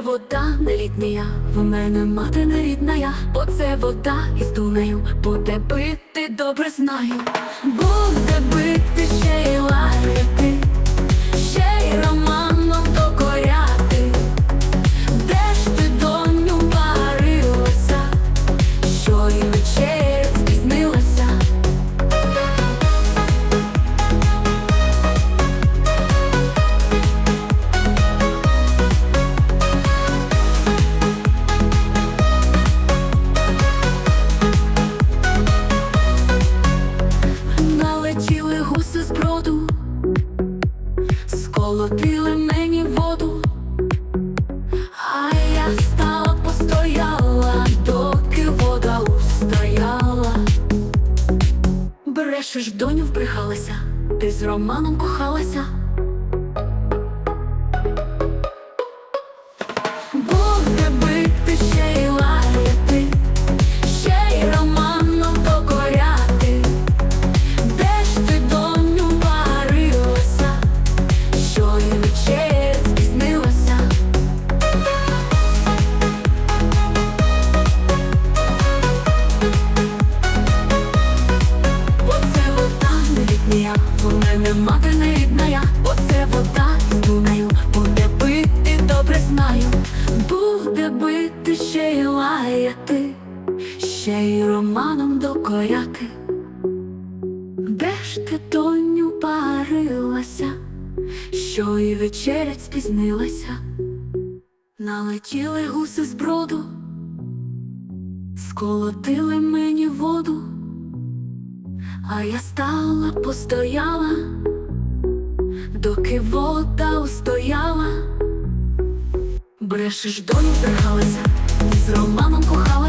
вода не літня, в мене мати не рідна я, бо це вода із Дунаю, буде бити, добре знаю, буде бити ще й сколотили мені воду, а я стала постояла, доки вода устояла. Брешеш, доню вбрехалася, ти з Романом кохалася. Бити ще й лаяти, ще й романом докоряти. Де ж ти, доню, парилася, що й вечерять спізнилася, налетіли гуси з броду, сколотили мені воду. А я стала, постояла, доки вода устояла. Брешеш, доню, вбрехалася, ти з Романом кохалася,